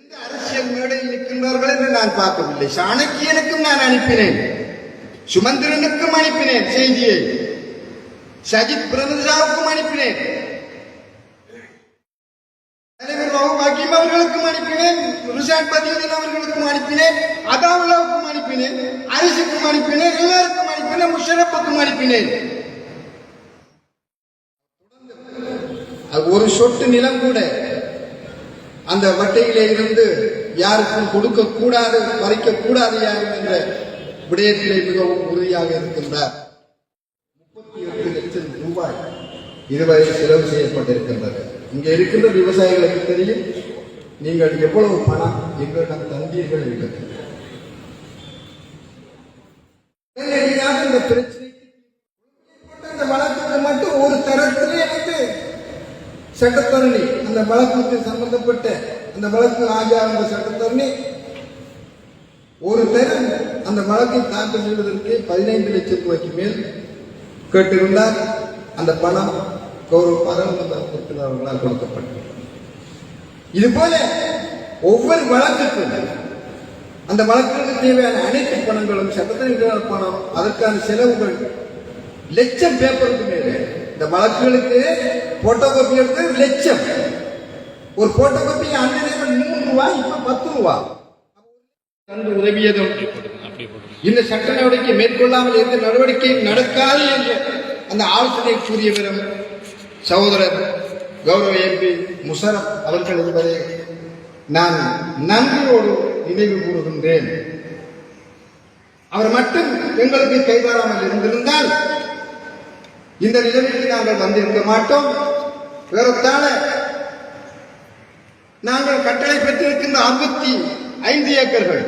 எந்த அரசியல் மேடையில் நிற்கின்றார்கள் என்று நான் பார்க்கவில்லை. சாணக்கியனுக்கும் நான் அனுப்பினேன். சுமந்திரனுக்கும் அனுப்பினேன் செய்தியை. சஜித் பிரமதாவுக்கும் அனுப்பினேன். தலைவர் ரவு ஹக்கீம் அவர்களுக்கும் அனுப்பினேன். ருஷான் பதியுதீன் அவர்களுக்கும் அனுப்பினேன். அதாவுல்லாவுக்கும் அனுப்பினேன். அரிசிக்கும் அனுப்பினேன். எல்லாருக்கும் அனுப்பினேன். முஷரப்புக்கும் அனுப்பினேன். ஒரு சொட்டு நிலம் கூட. அந்த வட்டையிலே இருந்து யாருக்கும் கொடுக்க கூடாது மறைக்க கூடாது யாரும் என்ற விடயத்திலே மிகவும் உறுதியாக இருக்கின்றார். முப்பத்தி எட்டு லட்சம் ரூபாய் இதுவரை செலவு செய்யப்பட்டிருக்கின்றது. இங்கே இருக்கின்ற விவசாயிகளுக்கு தெரியும் நீங்கள் எவ்வளவு பணம் எங்களிடம் தந்தீர்கள் என்று பிரச்சனை சட்டத்தரணி அந்த வழக்குக்கு சம்பந்தப்பட்ட அந்த வழக்கு ஆஜார்ந்த சட்டத்தரணி ஒரு தரம் அந்த வழக்கை தாக்கல் செய்வதற்கு பதினைந்து லட்சம் ரூபாய்க்கு மேல் கேட்டிருந்தார். அந்த பணம் கௌரவ பாராளுமன்ற உறுப்பினர்களால் கொடுக்கப்பட்டது. இது போல ஒவ்வொரு வழக்குக்கும் அந்த வழக்குக்கு தேவையான அனைத்து பணங்களும் சட்டத்தின் பணம் அதற்கான செலவுகள் லட்சம் பேப்பருக்கு இந்த வழக்குகளுக்கு போட்டோ காப்பி எடுத்து லட்சம். ஒரு போட்டோ காப்பி நேரம் மூணு ரூபாய் இப்ப பத்து ரூபா தந்து உதவியதும் இந்த சட்ட நடவடிக்கை மேற்கொள்ளாமல் எந்த நடவடிக்கையும் நடக்காது என்று அந்த ஆலோசனை கூறியவரும் சகோதரர் கௌரவ எம்பி முஷரப் அவர்கள் என்பதை நான் நன்றியோடு நினைவு கூறுகின்றேன். அவர் மட்டும் எங்களுக்கு கைவராமல் இருந்திருந்தால் இந்த நிலைமைக்கு நாங்கள் வந்திருக்க மாட்டோம். வேறத்தால நாங்கள் கட்டளை பெற்றிருக்கின்ற அறுபத்தி ஐந்து ஏக்கர்கள்.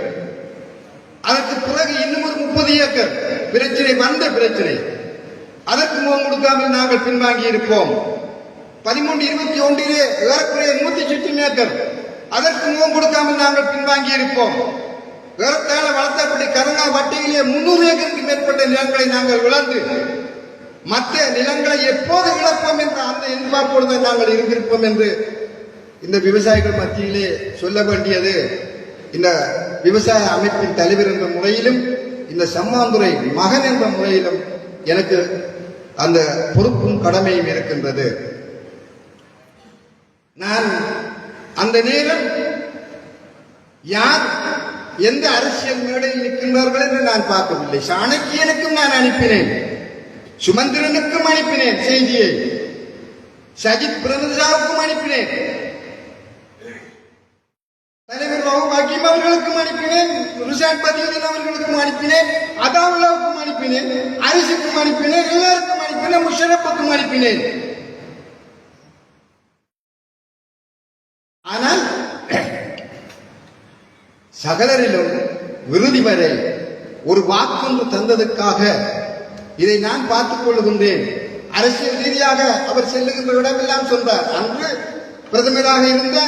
அதற்கு பிறகு இன்னும் ஒரு முப்பது ஏக்கர் பிரச்சனை வந்த பிரச்சனை. அதற்கு முகம் கொடுக்காமல் நாங்கள் பின்வாங்கி இருப்போம். பதிமூன்று இருபத்தி ஒன்றிலே ஏறக்குறைய நூத்தி சுற்றி ஏக்கர். அதற்கு முகம் கொடுக்காமல் நாங்கள் பின்வாங்கி இருப்போம். ஏறத்தாழ வளர்த்தப்பட்ட கருங்கா வட்டியிலே முன்னூறு ஏக்கருக்கு மேற்பட்ட நிலங்களை நாங்கள் இழந்து மற்ற நிலங்களை எப்போது இழப்போம் என்ற அந்த எதிர்பார்ப்போடு நாங்கள் இருந்திருப்போம் என்று இந்த விவசாயிகள் மத்தியிலே சொல்ல வேண்டியது. இந்த விவசாய அமைப்பின் தலைவர் என்ற முறையிலும் இந்த சம்மாந்துறை மகன் என்ற முறையிலும் எனக்கு அந்த பொறுப்பும் கடமையும் இருக்கின்றது. நான் அந்த நேரம் யார் எந்த அரசியல் மேடையில் நிற்கின்றார்கள் என்று நான் பார்க்கவில்லை. சாணக்கியனுக்கும் நான் அனுப்பினேன். சுமந்திரனுக்கும் அனுப்பினேன் செய்தியை. சஜித் பிரமதாவுக்கும் அனுப்பினேன். தலைவர் ரவு ஹக்கீம் அவர்களுக்கும் அனுப்பினேன். ருஷான் பதியுதீன் அவர்களுக்கும் அனுப்பினேன். அதாவுல்லாவுக்கும் அனுப்பினேன். அரிசிக்கும் அனுப்பினேன். எல்லாருக்கும் அனுப்பினேன். முஷரப்புக்கும் அனுப்பினேன். ஆனால் சகலரிலும் விருதி வரை ஒரு வாக்கொன்று தந்ததற்காக இதை நான் பார்த்துக் கொள்ளுகின்றேன். அரசியல் ரீதியாக அவர் செல்லுகின்ற இடமெல்லாம் சொன்னார். அன்று பிரதமராக இருந்த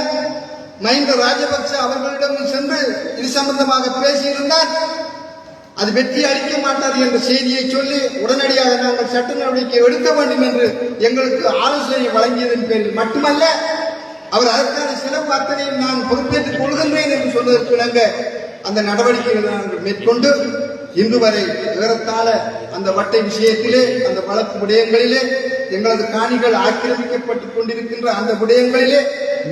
மஹிந்த ராஜபக்ச அவர்களிடம் சென்று இது சம்பந்தமாக பேசியிருந்தார். அது வெற்றி அளிக்க மாட்டாது என்ற செய்தியை சொல்லி உடனடியாக நாங்கள் சட்ட நடவடிக்கை எடுக்க வேண்டும் என்று எங்களுக்கு ஆலோசனை வழங்கியதன் பேரில் மட்டுமல்ல அவர் அதற்கான சில வார்த்தையை நான் பொறுப்பேற்றுக் கொள்கின்றேன் என்று சொன்னதற்கு இணங்க அந்த நடவடிக்கைகளை நாங்கள் மேற்கொண்டு இன்று வரை விவரத்தால அந்த வட்டை விஷயத்திலே அந்த வழக்கு விடயங்களிலே எங்களது காணிகள் ஆக்கிரமிக்கப்பட்டுக் கொண்டிருக்கின்ற அந்த விடயங்களிலே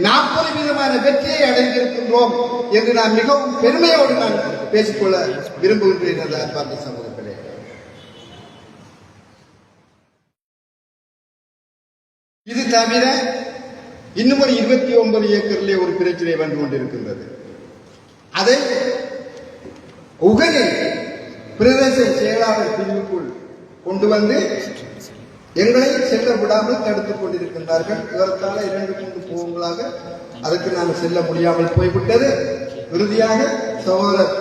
நாற்பது விதமான வெற்றியை அடைந்திருக்கின்றோம் என்று நான் மிகவும் பெருமையோடு நான் பேசிக்கொள்ள விரும்புகின்றேன் அந்த அன்பார்ந்த சமூகத்திலே இது தவிர இன்னும் ஒரு இருபத்தி ஒன்பது ஏக்கரிலே ஒரு பிரச்சனை வந்து கொண்டிருக்கின்றது. அதை உகனை பிரதேச செயலாளர் பிரிவுக்குள் கொண்டு வந்து எங்களை செல்ல விடாமல் தடுத்துக் கொண்டிருக்கின்றார்கள். இவர்த்தால இரண்டு மூன்று போகங்களாக அதற்கு நாங்கள் செல்ல முடியாமல் போய்விட்டது. இறுதியாக சகோதரர்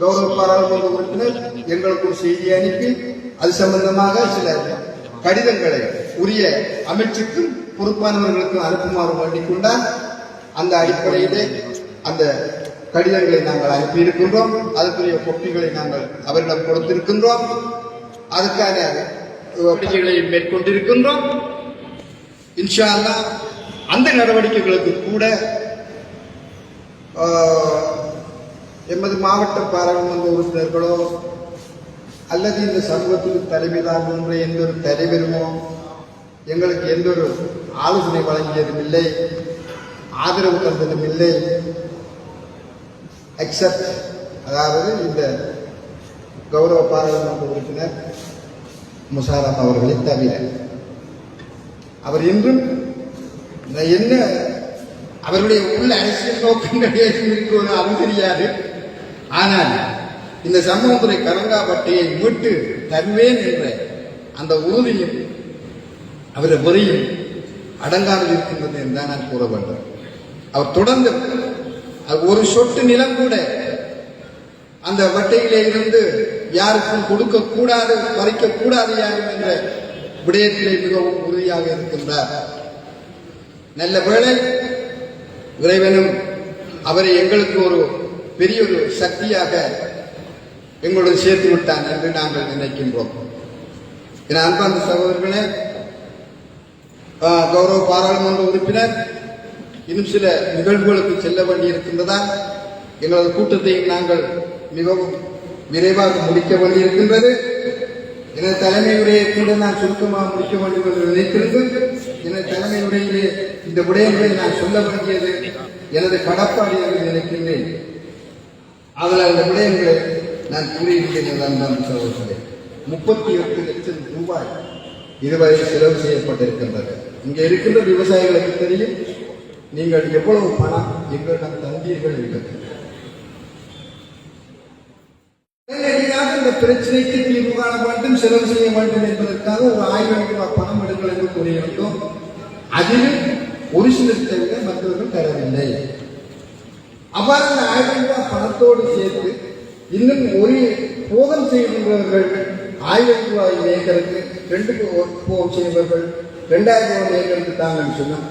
கௌரவ பாராளுமன்ற உறுப்பினர் எங்களுக்கு ஒரு செய்தி அனுப்பி அது சம்பந்தமாக சில கடிதங்களை உரிய அமைச்சுக்கும் பொறுப்பானவர்களுக்கும் அனுப்புமாறு வேண்டிக் கொண்டார் அந்த அடிப்படையிலே அந்த கடிதங்களை நாங்கள் அனுப்பி இருக்கின்றோம் அதற்குரிய கொப்பிகளை நாங்கள் அவரிடம் கொடுத்திருக்கின்றோம். அதுக்கான நடவடிக்கைகளை மேற்கொண்டிருக்கின்றோம். இன்ஷா அல்லாஹ் அந்த நடவடிக்கைகளுக்கு கூட எமது மாவட்ட பாராளுமன்ற உறுப்பினர்களோ அல்லது இந்த சமூகத்துக்கு தலைமை தாங்குகின்ற எந்த ஒரு தலைவருமோ எங்களுக்கு எந்த ஒரு ஆலோசனை வழங்கியதும் இல்லை ஆதரவு தந்ததும் இல்லை அக்செப்ட் அதாவது இந்த கௌரவ பாராளுமன்ற உறுப்பினர் முசாரம் அவர்களை தவிர அவர் இன்றும் நான் என்ன அவருடைய உள்ள அரசியல் நோக்கங்கள் ஏதும் அது தெரியாது. ஆனால் இந்த சமூகத்துறை கலங்காப்பட்டையை மீட்டு தருவேன் என்ற அந்த உறுதியும் அவருடைய முறையும் அடங்காமல் இருக்கின்றது என்றுதான் நான் கூற வேண்டும் அவர் தொடர்ந்து ஒரு சொட்டு நிலம் கூட. அந்த வட்டையிலே இருந்து யாருக்கும் கொடுக்க கூடாது பறிக்க கூடாது யாரும் என்ற விடயத்திலே மிகவும் உறுதியாக இருக்கின்றார். நல்ல வேளை இறைவனும் அவரை எங்களுக்கு ஒரு பெரிய ஒரு சக்தியாக எங்களுடன் சேர்த்து விட்டான் என்று நாங்கள் நினைக்கின்றோம். என அன்பார்ந்த சகோதரர்களே கௌரவ பாராளுமன்ற உறுப்பினர் இன்னும் சில நிகழ்வுகளுக்கு செல்ல வேண்டியிருக்கின்றதால் எங்களது கூட்டத்தை நாங்கள் மிகவும் விரைவாக முடிக்க வேண்டியிருக்கின்றது. எனது தலைமை உரையை கூட நான் சுருக்கமாக முடிக்க வேண்டும் என்று நினைத்திருந்தேன் எனது தலைமை உரையிலே இந்த விடயங்களை நான் சொல்ல வேண்டியது எனது கடப்பாடு என்று நினைக்கின்றேன். அதில் அந்த விடயங்களை நான் கூறியிருக்கிறேன் அன்பான சகோதரர்களே. முப்பத்தி எட்டு லட்சம் ரூபாய் இதுவரை செலவு செய்யப்பட்டிருக்கின்றது. இங்கே இருக்கின்ற விவசாயிகளுக்கு தெரியும் நீங்கள் எவ்வளவு பணம் எங்களிடம் தந்தீர்கள் என்பது. இந்த பிரச்சனைக்கு தீர்வு காண வேண்டும் செலவு செய்ய வேண்டும் என்பதற்காக ஒரு ஆயிரம் ரூபாய் பணம் எடுங்கள் என்று கூறியிருந்தோம். அதிலும் ஒரு சிலர் தவிர மற்றவர்கள் தரவில்லை. அவ்வாறு அந்த ஆயிரம் ரூபாய் பணத்தோடு சேர்த்து இன்னும் ஒரு போகம் செய்கின்றவர்கள் ஆயிரம் ரூபாய் ஏக்கருக்கு ரெண்டு போகம் செய்பவர்கள் ரெண்டாயிரம் ரூபாய் ஏக்கருக்கு தாங்கன்னு சொன்னோம்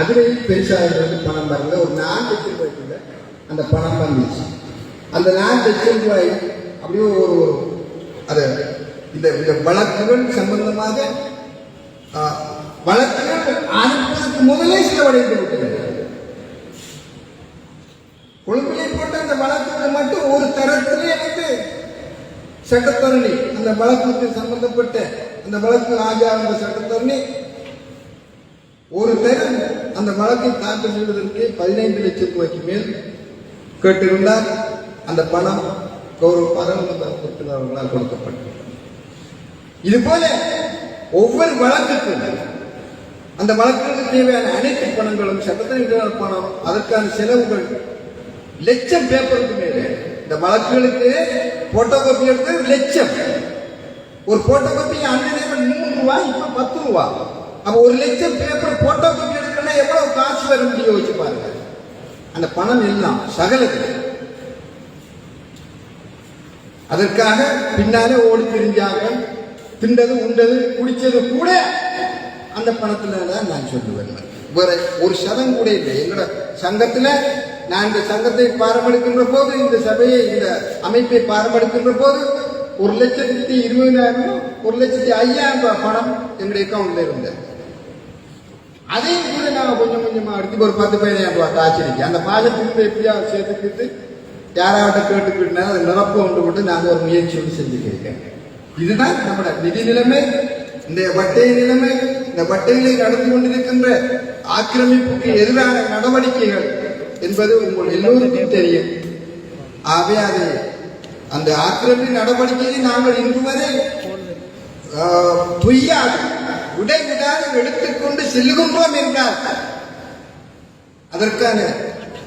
அதுலேயும் பெருசாக பணம் வரல. ஒரு நாலு லட்சம் ரூபாய்க்குள்ள அந்த பணம் வந்துச்சு. அந்த நாலு லட்சம் ரூபாய் அப்படியே ஒரு ஒரு அது இந்த இந்த வழக்குகள் சம்பந்தமாக வழக்குகள் அனுப்புவதற்கு முதலே செலவடைந்து விட்டது. கொழும்பிலே போட்ட அந்த வழக்குகள் மட்டும் ஒரு தரத்திலே எனக்கு சட்டத்தரணி அந்த வழக்குக்கு சம்பந்தப்பட்ட அந்த வழக்கு ஆஜான சட்டத்தரணி ஒரு தரம் அந்த வழக்கை தாக்கல் செய்வதற்கு பதினைந்து லட்சம் ரூபாய்க்கு மேல் கேட்டிருந்தார். அந்த பணம் கௌரவ பாராளுமன்ற உறுப்பினர்களால் கொடுக்கப்பட்டது. இது போல ஒவ்வொரு வழக்குக்கும் அந்த வழக்குகளுக்கு தேவையான அனைத்து பணங்களும் சட்டத்தின் பணம் அதற்கான செலவுகள் லட்சம் பேப்பருக்கு மேலே இந்த வழக்குகளுக்கு போட்டோ காப்பி எடுத்து லட்சம். ஒரு போட்டோ காப்பி அன்றைய மூணு ரூபாய் இப்ப பத்து ரூபா. அப்ப ஒரு லட்சம் பேப்பர் போட்டோ காப்பி எடுக்கணும்னா எவ்வளவு காசு வர முடியும் யோசிச்சு பாருங்க. அந்த பணம் எல்லாம் சகலத்தில். அதற்காக பின்னாலே ஓடி திரிஞ்சாங்க திண்டது உண்டது குடிச்சது கூட அந்த பணத்துல தான் நான் சொல்லுவேன். வேற ஒரு சதம் கூட இல்லை. என்னோட சங்கத்துல நான் இந்த சங்கத்தை பாரமெடுக்கின்ற போது இந்த சபையை இந்த அமைப்பை பாரம்படுக்கின்ற போது ஒரு லட்சத்தி இருபதாயிரம் ஒரு லட்சத்தி ஐயாயிரம் ரூபாய் பணம் எங்களுடைய அக்கௌண்ட்ல இருந்தது. அதையும் கூட நான் கொஞ்சம் கொஞ்சமாக எடுத்து ஒரு பத்து பதினாயிரம் ரூபா காய்ச்சிருக்கு அந்த பாஜகத்துக்கு எப்படியா சேர்த்துக்கிட்டு யாராவது கேட்டுக்கிட்டு அதை நிரப்ப கொண்டு கொண்டு நாங்கள் ஒரு முயற்சி வந்து செஞ்சுக்கிருக்கேன் இதுதான் நம்மளோட நிதி நிலைமை இந்த வட்டை நிலைமை இந்த வட்டைகளை நடந்து கொண்டிருக்கின்ற ஆக்கிரமிப்புக்கு எதிரான நடவடிக்கைகள் என்பது உங்கள் எல்லோருக்கும் தெரியும். ஆகவே அது அந்த ஆக்கிரமிப்பு நடவடிக்கையை நாங்கள் இன்று வரை பொய்யாது. விடைவிடாது எடுத்துக்கொண்டு செல்லுகின்றோம் என்றால் அதற்கான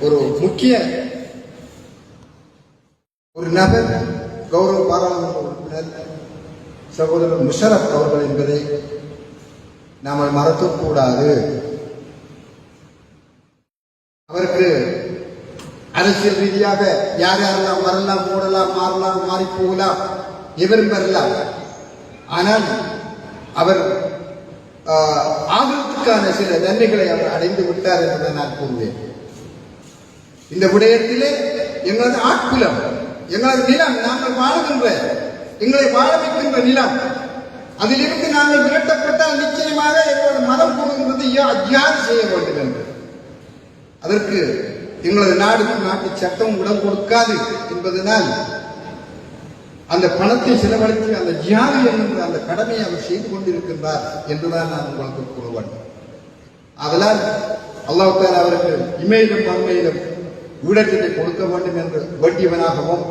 ஒரு முக்கிய ஒரு நபர் கௌரவ பாராளுமன்ற உறுப்பினர் சகோதரர் முஷரப் அவர்கள் என்பதை நாம் மறக்கக்கூடாது. அவருக்கு அரசியல் ரீதியாக யார் யாரெல்லாம் வரலாம் மூடலாம் மாறலாம் மாறி போகலாம் எவரும் வரலாம். ஆனால் அவர் ஆஹ், சில நன்மைகளை அவர் அடைந்து விட்டார் என்பதை நான் கூறுவேன். இந்த விடயத்திலே எங்களது ஆட்குலம் எங்களது நிலம் நாங்கள் வாழுகின்ற எங்களை வாழ வைக்கின்ற நிலம் அதிலிருந்து நாங்கள் விரட்டப்பட்டால் நிச்சயமாக எங்களது மதம் கூறுகின்றது யா- செய்ய வேண்டும் என்று. அதற்கு எங்களது நாடு நாட்டு சட்டம் இடம் கொடுக்காது என்பதனால் அந்த பணத்தை செலவழித்து அந்த ஜியாதி என்கின்ற அந்த கடமையை அவர் செய்து கொண்டிருக்கின்றார் என்றுதான் நான் உங்களுக்கு கூறுவேன். அதனால் அல்லாஹ் அவருக்கு இமையிலும் மறுமையிலும் ஊடகத்தை கொடுக்க வேண்டும் என்று வேண்டியவனாகவும்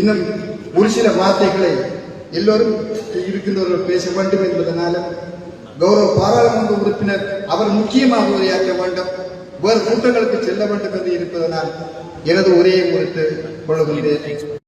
இன்னும் ஒரு சில வார்த்தைகளை எல்லோரும் இருக்கின்றவர்கள் பேச வேண்டும் என்பதனாலும் கௌரவ பாராளுமன்ற உறுப்பினர் அவர் முக்கியமாக உரையாற்ற வேண்டும் வேறு கூட்டங்களுக்கு செல்ல வேண்டும் என்று இருப்பதனால் எனது உரையை குறித்து கொள்ளுகின்றேன்.